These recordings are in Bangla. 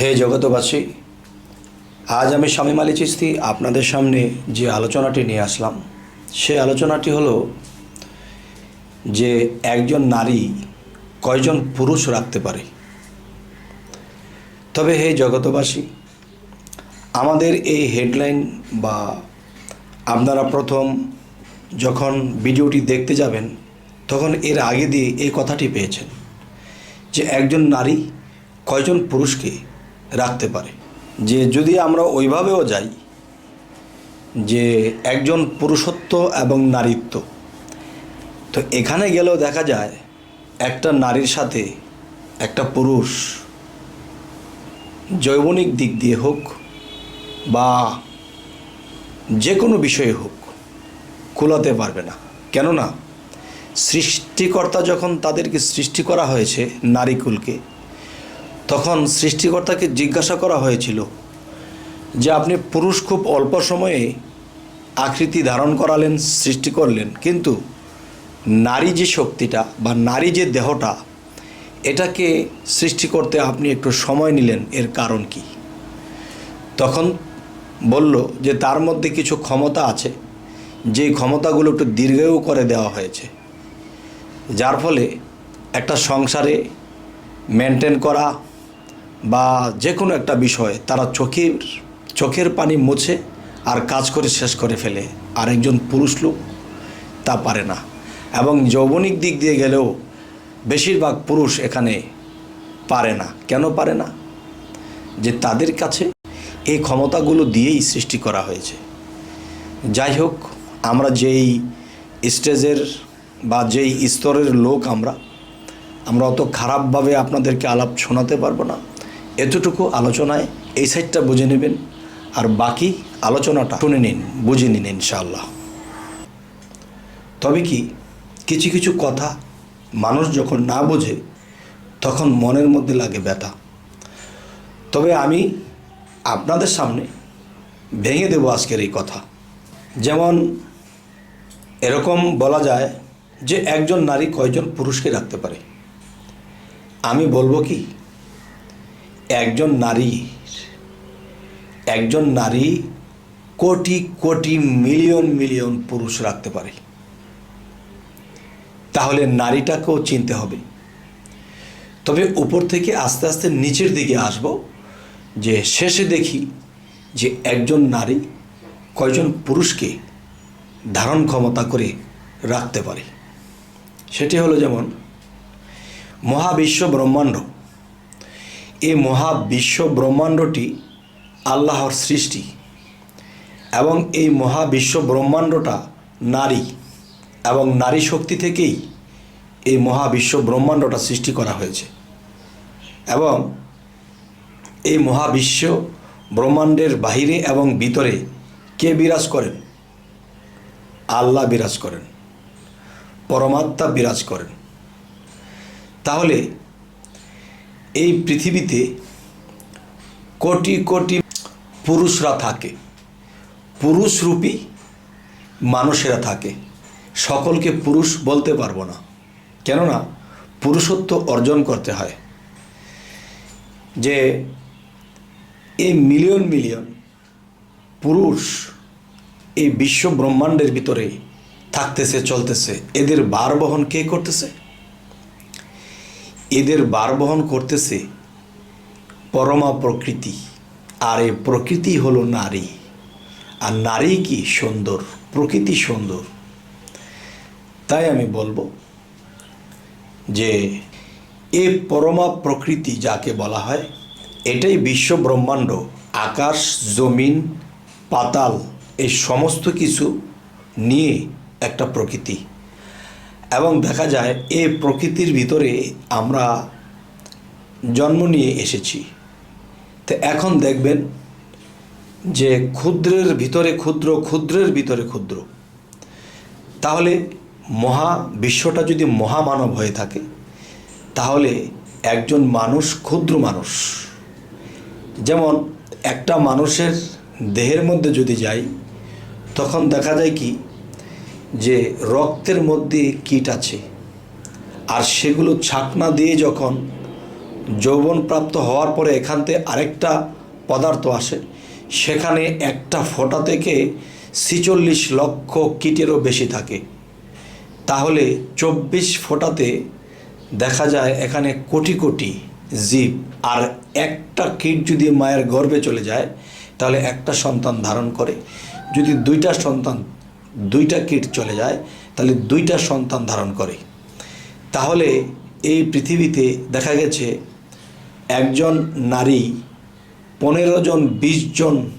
হে জগতবাসী আজ আমি শামীম আলী চিস্তি আপনাদের সামনে যে আলোচনাটি নিয়ে আসলাম, সে আলোচনাটি হলো যে একজন নারী কয়জন পুরুষ রাখতে পারে। তবে হে জগতবাসী আমাদের এই হেডলাইন বা আপনারা প্রথম যখন ভিডিওটি দেখতে যাবেন, তখন এর আগে দিয়ে এই কথাটি পেয়েছেন যে একজন নারী কয়জন পুরুষকে রাখতে পারে। যে যদি আমরা ওইভাবেও যাই যে একজন পুরুষত্ব এবং নারীত্ব, তো এখানে গেলেও দেখা যায় একটা নারীর সাথে একটা পুরুষ জৈবনিক দিক দিয়ে হোক বা যে কোনো বিষয়ে হোক কুলাতে পারবে না। কেননা সৃষ্টিকর্তা যখন তাদেরকে সৃষ্টি করা হয়েছে নারীকুলকে তখন সৃষ্টিকর্তাকে জিজ্ঞাসা করা হয়েছিল যে আপনি পুরুষ খুব অল্প সময়ে আকৃতি ধারণ করালেন, সৃষ্টি করলেন। কিন্তু নারী যে শক্তিটা বা নারী যে দেহটা, এটাকে সৃষ্টি করতে আপনি একটু সময় নিলেন, এর কারণ কি? তখন বলল যে তার মধ্যে কিছু ক্ষমতা আছে যে ক্ষমতাগুলো একটু দীর্ঘায়ু করে দেওয়া হয়েছে। যার ফলে একটা সংসারে মেনটেন করা বা যে কোনো একটা বিষয়, তারা চোখের চোখের পানি মুছে আর কাজ করে শেষ করে ফেলে। আর একজন পুরুষ লোক তা পারে না। এবং যৌবনিক দিক দিয়ে গেলেও বেশিরভাগ পুরুষ এখানে পারে না। কেন পারে না? যে তাদের কাছে এই ক্ষমতাগুলো দিয়েই সৃষ্টি করা হয়েছে। যাই হোক, আমরা যেই স্টেজের বা যেই স্তরের লোক আমরা আমরা অত খারাপভাবে আপনাদেরকে আলাপ শোনাতে পারব না। এতটুকু আলোচনায় এই সাইডটা বুঝে নেবেন আর বাকি আলোচনাটা শুনে নিন, বুঝে নিন ইনশাআল্লাহ। তবে কি কিছু কিছু কথা মানুষ যখন না বোঝে, তখন মনের মধ্যে লাগে ব্যথা। তবে আমি আপনাদের সামনে ভেঙে দেব আজকের এই কথা। যেমন এরকম বলা যায় যে একজন নারী কয়জন পুরুষকে রাখতে পারে? আমি বলব কি একজন নারী একজন নারী কোটি কোটি মিলিয়ন মিলিয়ন পুরুষ রাখতে পারে। তাহলে নারীটাকেও চিনতে হবে। তবে উপর থেকে আস্তে আস্তে নিচের দিকে আসব যে শেষে দেখি যে একজন নারী কয়জন পুরুষকে ধারণ ক্ষমতা করে রাখতে পারে। সেটি হলো যেমন মহাবিশ্ব ব্রহ্মাণ্ড। এই মহাবিশ্ব ব্রহ্মাণ্ডটি আল্লাহর সৃষ্টি এবং এই মহাবিশ্ব ব্রহ্মাণ্ডটা নারী এবং নারী শক্তি থেকেই এই মহাবিশ্ব ব্রহ্মাণ্ডটা সৃষ্টি করা হয়েছে। এবং এই মহাবিশ্ব ব্রহ্মাণ্ডের বাহিরে এবং ভিতরে কে বিরাজ করেন? আল্লাহ বিরাজ করেন। পরমাত্মা বিরাজ করেন। তাহলে এই পৃথিবীতে কোটি কোটি পুরুষরা থাকে। পুরুষরূপী মানুষেরা থাকে। সকলকে পুরুষ বলতে পারব না। কেননা পুরুষত্ব অর্জন করতে হয়। যে এই মিলিয়ন মিলিয়ন পুরুষ এই বিশ্ব ব্রহ্মাণ্ডের ভিতরে থাকতেছে, চলতেছে। এদের বার বহন কে করতেছে? এদের বার বহন করতেছে পরমা প্রকৃতি, আর এই প্রকৃতি হলো নারী। আর নারী কি সুন্দর, প্রকৃতি সুন্দর। তাই আমি বলব যে, এ পরমা প্রকৃতি যাকে বলা হয়, এটাই বিশ্ব ব্রহ্মাণ্ড, আকাশ, জমিন, পাতাল, এই সমস্ত কিছু নিয়ে একটা প্রকৃতি। এবং দেখা যায় এ প্রকৃতির ভিতরে আমরা জন্ম নিয়ে এসেছি। তো এখন দেখবেন যে ক্ষুদ্রের ভিতরে ক্ষুদ্র, ক্ষুদ্রের ভিতরে ক্ষুদ্র। তাহলে মহা বিশ্বটা যদি মহামানব হয়ে থাকে, তাহলে একজন মানুষ ক্ষুদ্র মানুষ। যেমন একটা মানুষের দেহের মধ্যে যদি যাই, তখন দেখা যায় কি যে রক্তের মধ্যে কীট আছে। আর সেগুলো ছাকনা দিয়ে যখন যৌবনপ্রাপ্ত হওয়ার পরে এখান থেকে আরেকটা পদার্থ আসে, সেখানে একটা ফোঁটা থেকে ছিচল্লিশ লক্ষ কীটেরও বেশি থাকে। তাহলে চব্বিশ ফোঁটাতে দেখা যায় এখানে কোটি কোটি জীব, আর একটা কীট যদি মায়ের গর্ভে চলে যায়, তাহলে একটা সন্তান ধারণ করে। যদি দুইটা সন্তান দুইটা কীট চলে যায়, তাহলে দুইটা সন্তান ধারণ করে। তাহলে এই পৃথিবীতে দেখা গেছে একজন নারী পনেরো জন, বিশ জন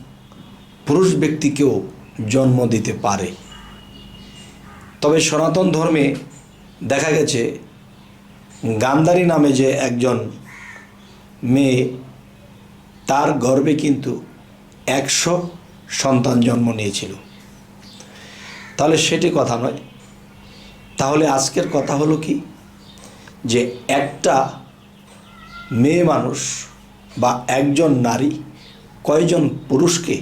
পুরুষ ব্যক্তিকেও জন্ম দিতে পারে। তবে সনাতন ধর্মে দেখা গেছে গান্ধারী নামে যে একজন মেয়ে, তার গর্ভে কিন্তু একশো সন্তান জন্ম নিয়েছিল। তাহলে সেটি কথা নয়। তাহলে আজকের কথা হলো কি? যে একটা মেয়ে মানুষ বা একজন নারী কয়জন পুরুষকে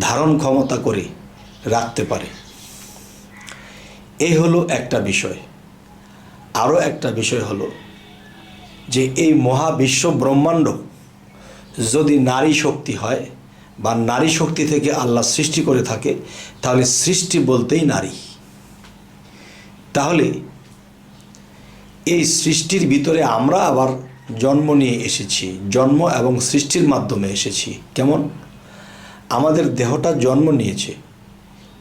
ধারণ ক্ষমতা করে রাখতে পারে? এই হলো একটা বিষয়। আরও একটা বিষয় হলো যে এই মহাবিশ্ব ব্রহ্মাণ্ড যদি নারী শক্তি হয় বা নারী শক্তি থেকে আল্লাহ সৃষ্টি করে থাকে, তাহলে সৃষ্টি বলতেই নারী। তাহলে এই সৃষ্টির ভিতরে আমরা আবার জন্ম নিয়ে এসেছি, জন্ম এবং সৃষ্টির মাধ্যমে এসেছি। কেমন? আমাদের দেহটা জন্ম নিয়েছে,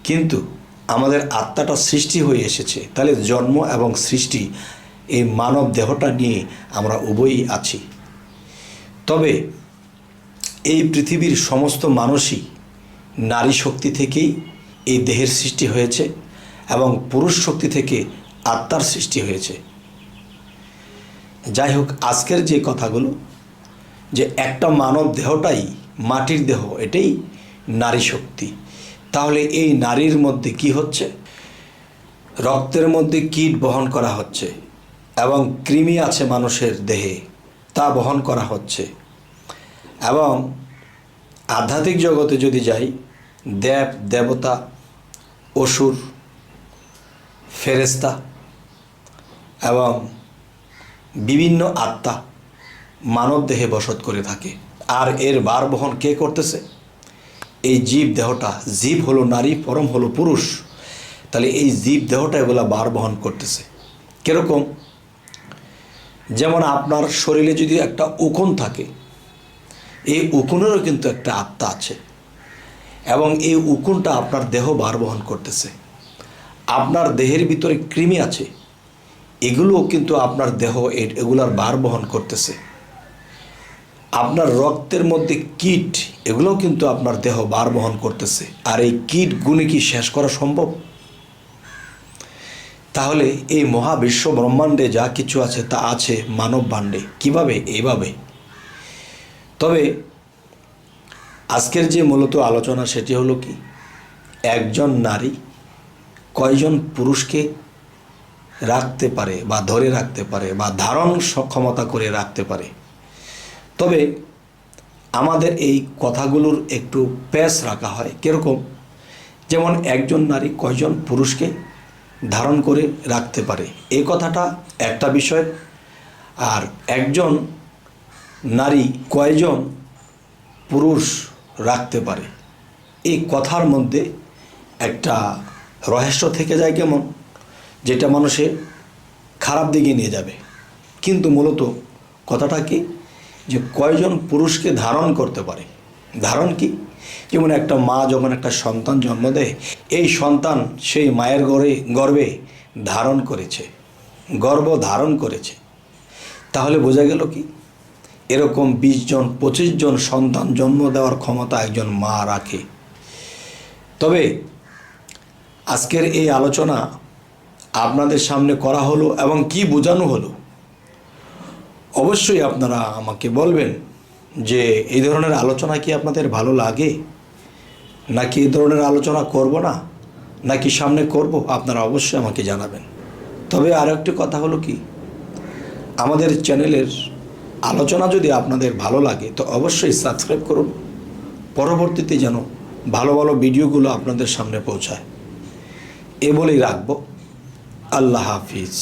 কিন্তু আমাদের আত্মাটা সৃষ্টি হয়ে এসেছে। তাহলে জন্ম এবং সৃষ্টি এই মানব দেহটা নিয়ে আমরা উভয়ই আছি। তবে এই পৃথিবীর সমস্ত মানুষই নারী শক্তি থেকেই এই দেহের সৃষ্টি হয়েছে এবং পুরুষ শক্তি থেকে আত্মার সৃষ্টি হয়েছে। যাই হোক, আজকের যে কথাগুলো, যে একটা মানব দেহটাই মাটির দেহ, এটাই নারী শক্তি। তাহলে এই নারীর মধ্যে কি হচ্ছে? রক্তের মধ্যে কীট বহন করা হচ্ছে এবং কৃমি আছে মানুষের দেহে, তা বহন করা হচ্ছে। এবং আধ্যাত্মিক জগতে যদি যাই, দেব, দেবতা, অসুর ফেরেস্তা এবং বিভিন্ন আত্মা মানব দেহে বসত করে থাকে। আর এর বার বহন কে করতেছে? এই জীব দেহটা, জীব হলো নারী, পরম হলো পুরুষ। তাহলে এই জীব দেহটা এগুলা বার বহন করতেছে। কীরকম? যেমন আপনার শরীরে যদি একটা উকুন থাকে এই উকুনেরও কিন্তু একটা আত্মা আছে। এবং এই উকুনটা আপনার দেহ বার বহন করতেছে। আপনার দেহের ভিতরে কৃমি আছে। এগুলোও কিন্তু আপনার দেহ এগুলার বার বহন করতেছে। আপনার রক্তের মধ্যে কীট, এগুলোও কিন্তু আপনার দেহ বার বহন করতেছে। আর এই কীট গুণে কি শেষ করা সম্ভব? তাহলে এই মহাবিশ্ব ব্রহ্মাণ্ডে যা কিছু আছে তা আছে মানব ভাণ্ডে কীভাবে? এইভাবে। তবে আজকের যে মূলত আলোচনা সেটি হলো কি? একজন নারী কয়জন পুরুষকে রাখতে পারে বা ধরে রাখতে পারে বা ধারণ সক্ষমতা করে রাখতে পারে? তবে আমাদের এই কথাগুলোর একটু প্যাস রাখা হয়। কীরকম? যেমন একজন নারী কয়জন পুরুষকে ধারণ করে রাখতে পারে? এই কথাটা একটা বিষয়। আর একজন নারী কয়জন পুরুষ রাখতে পারে? এই কথার মধ্যে একটা রহস্য থেকে যায় কেমন? যেটা মানুষে খারাপ দিকে নিয়ে যাবে। কিন্তু মূলত কথাটা কি? যে কয়জন পুরুষকে ধারণ করতে পারে? ধারণ কি? যেমন একটা মা যখন একটা সন্তান জন্ম দেয়, এই সন্তান সেই মায়ের গর্ভে গর্বে ধারণ করেছে, গর্ব ধারণ করেছে। তাহলে বোঝা গেল কি? এরকম বিশ জন, পঁচিশ জন সন্তান জন্ম দেওয়ার ক্ষমতা একজন মা রাখে। তবে আজকের এই আলোচনা আপনাদের সামনে করা হলো এবং কি বোঝানো হলো? অবশ্যই আপনারা আমাকে বলবেন যে এই ধরনের আলোচনা কি আপনাদের ভালো লাগে? নাকি এই ধরনের আলোচনা করব না? নাকি সামনে করব? আপনারা অবশ্যই আমাকে জানাবেন। তবে আর একটি কথা হলো কি? আমাদের চ্যানেলের আলোচনা যদি আপনাদের ভালো লাগে, তো অবশ্যই সাবস্ক্রাইব করুন। পরবর্তীতে যেন ভালো ভালো ভিডিওগুলো আপনাদের সামনে পৌঁছায়। এ বলেই রাখব। আল্লাহ হাফিজ।